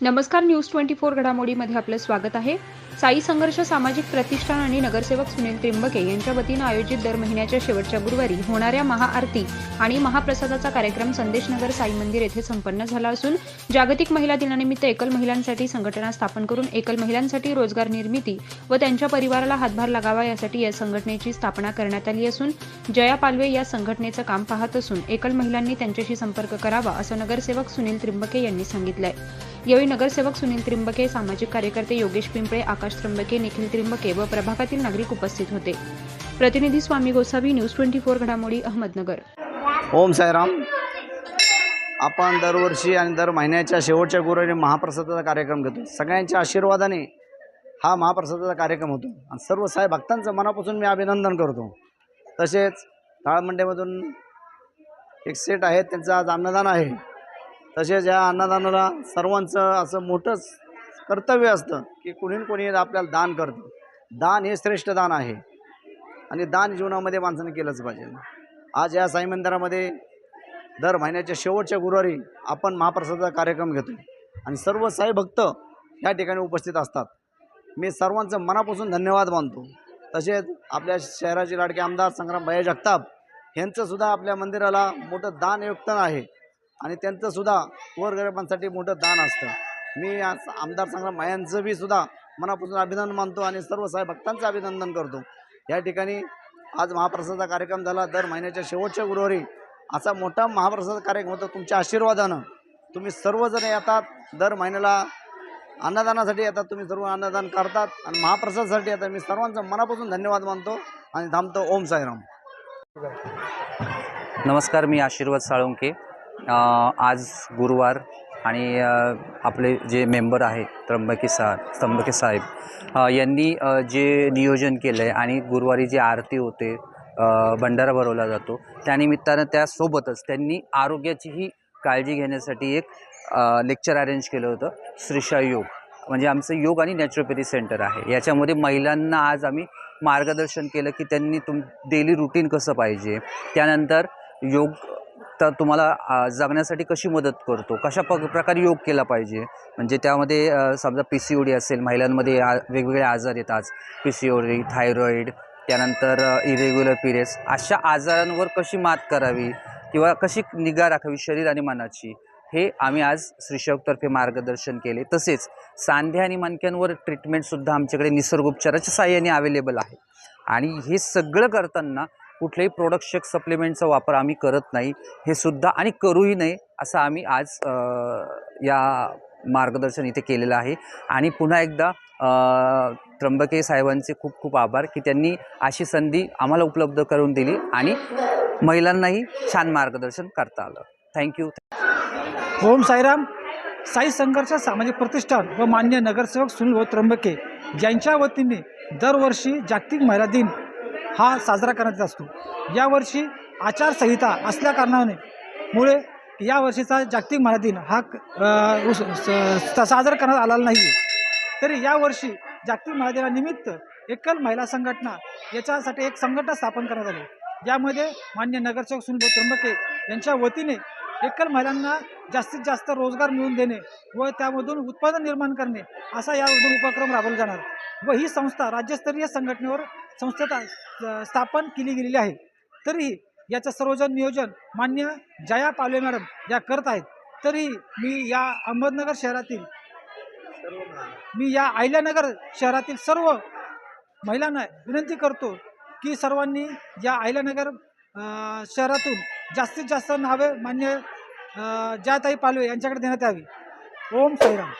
नमस्कार news twenty four घडामोडीमध्ये आपलं स्वागत आहे. साई संघर्ष सामाजिक प्रतिष्ठान आणि नगरसेवक सुनील त्रिंबके यांच्या वतीनं आयोजित दर महिन्याच्या शेवटच्या गुरुवारी होणाऱ्या महाआरती आणि महाप्रसादाचा कार्यक्रम संदेशनगर साई मंदिर येथे संपन्न झाला असून जागतिक महिला दिनानिमित्त एकल महिलांसाठी संघटना स्थापन करून एकल महिलांसाठी रोजगार निर्मिती व त्यांच्या परिवाराला हातभार लागावा यासाठी या संघटनेची स्थापना करण्यात आली असून जया पालवे या संघटनेचं काम पाहत असून एकल महिलांनी त्यांच्याशी संपर्क करावा असं नगरसेवक सुनील त्रिंबके यांनी सांगितलंय. यावेळी नगरसेवक सुनील त्रिंबके सामाजिक कार्यकर्ते योगेश पिंपळे आकाश त्रिंबके निखिल त्रिंबके व प्रभागातील नागरिक उपस्थित होते. प्रतिनिधी Swami Gosavi news twenty four घडामोडी अहमदनगर. ओम सायराम आपण दरवर्षी आणि दर महिन्याच्या शेवटच्या गुरुवारी महाप्रसादाचा कार्यक्रम घेतो. सगळ्यांच्या आशीर्वादाने हा महाप्रसादाचा कार्यक्रम होतो. आणि सर्व साहेब भक्तांचं मनापासून मी अभिनंदन करतो. तसेच ताळमंडेमधून एक सेट आहेत त्यांचं आज अन्नदान आहे. तसेच या अन्नदानाला सर्वांचं असं मोठंच कर्तव्य असतं की कुणी कोणी आपल्याला दान करतं. दान हे श्रेष्ठ दान आहे. आणि दान जीवनामध्ये माणसाने केलंच पाहिजे. आज या साई मंदिरामध्ये दर महिन्याच्या शेवटच्या गुरुवारी आपण महाप्रसादाचा कार्यक्रम घेतो आणि सर्व साई भक्त या ठिकाणी उपस्थित असतात. मी सर्वांचं मनापासून धन्यवाद मानतो. तसेच आपल्या शहराचे लाडके आमदार संग्राम भैया जगताप यांचंसुद्धा आपल्या मंदिराला मोठं दान योगदान आहे. आणि त्यांचंसुद्धा गोरगरिबांसाठी मोठं दान असतं. मी आज आमदार संग्राम मायांचं बी सुद्धा मनापासून अभिनंदन मानतो आणि सर्व साहेब भक्तांचं अभिनंदन करतो. या ठिकाणी आज महाप्रसादाचा कार्यक्रम झाला. दर महिन्याच्या शेवटच्या गुरुवारी असा मोठा महाप्रसाद कार्यक्रम होतो. तुमच्या आशीर्वादानं तुम्ही सर्वजण येतात. दर महिन्याला अन्नदानासाठी येतात. तुम्ही सर्व अन्नदान करतात. आणि महाप्रसादासाठी येतात. मी सर्वांचं मनापासून धन्यवाद मानतो आणि थांबतो. ओम साईराम. नमस्कार मी आशीर्वाद साळुंके. आज गुरुवार आणि आपले जे मेंबर आहेत त्र्यंबके सा त्र्यंबके साहेब यांनी जे नियोजन केलं आहे आणि गुरुवारी जी आरती होते भंडारा भरवला जातो त्यानिमित्तानं त्यासोबतच त्यांनी आरोग्याचीही काळजी घेण्यासाठी एक लेक्चर अरेंज केलं होतं श्रीशा योग. म्हणजे आमचं योग आणि नॅचरोपॅथी सेंटर आहे. याच्यामध्ये महिलांना आज आम्ही मार्गदर्शन केलं की त्यांनी तुम डेली रुटीन कसं पाहिजे. त्यानंतर योग तर तुम्हाला जगण्यासाठी कशी मदत करतो? कशा प प्रकारे योग केला पाहिजे? म्हणजे त्यामध्ये समजा पी सी ओ डी असेल महिलांमध्ये आ वेगवेगळे आजार येतात. P C O D thyroid त्यानंतर इरेग्युलर पिरियड्स अशा आजारांवर कशी मात करावी? किंवा कशी निगा राखावी शरीर आणि मनाची? हे आम्ही आज श्रीशोकतर्फे मार्गदर्शन केले. तसेच सांधे आणि मणक्यांवर ट्रीटमेंटसुद्धा आमच्याकडे निसर्गोपचाराच्या साह्याने अवेलेबल आहे. आणि हे सगळं करताना कुठल्याही प्रोडक्शक सप्लिमेंटचा वापर आम्ही करत नाही. हे सुद्धा आणि करूही नये असं आम्ही आज या मार्गदर्शन इथे केलेलं आहे. आणि पुन्हा एकदा त्र्यंबके साहेबांचे खूप खूप आभार की त्यांनी अशी संधी आम्हाला उपलब्ध करून दिली आणि महिलांनाही छान मार्गदर्शन करता आलं. थँक्यू ओम साईराम. साई संघर्ष सामाजिक प्रतिष्ठान व मान्य नगरसेवक सुनील भाऊ त्र्यंबके यांच्या वतीने दरवर्षी जागतिक महिला दिन हा साजरा करण्यात असतो. यावर्षी आचारसंहिता असल्या कारणाने मुळे यावर्षीचा जागतिक महिला दिन हा उस- साजरा करण्यात आलेला नाही आहे तरी यावर्षी जागतिक महिला दिनानिमित्त एकल महिला संघटना याच्यासाठी एक संघटना स्थापन करण्यात आली. यामध्ये मान्य नगरसेवक सुनील त्र्यंबके यांच्या वतीने एकल महिलांना जास्तीत जास्त रोजगार मिळवून देणे व त्यामधून उत्पादन निर्माण करणे असा यामधून उपक्रम राबवला जाणार. व ही संस्था राज्यस्तरीय संघटनेवर संस्थेत स्थापन केली गेलेली आहे. तरीही याचं सर्वजण नियोजन मान्य जया पालवे मॅडम या करत आहेत. तरीही मी या अहमदनगर शहरातील मी या अहिल्यानगर शहरातील सर्व महिलांना विनंती करतो की सर्वांनी या अहिल्यानगर शहरातून जास्तीत जास्त नावे मान्य ज्याताई जयाताई पालवे यांच्याकडे देण्यात यावी. ओम श्रीराम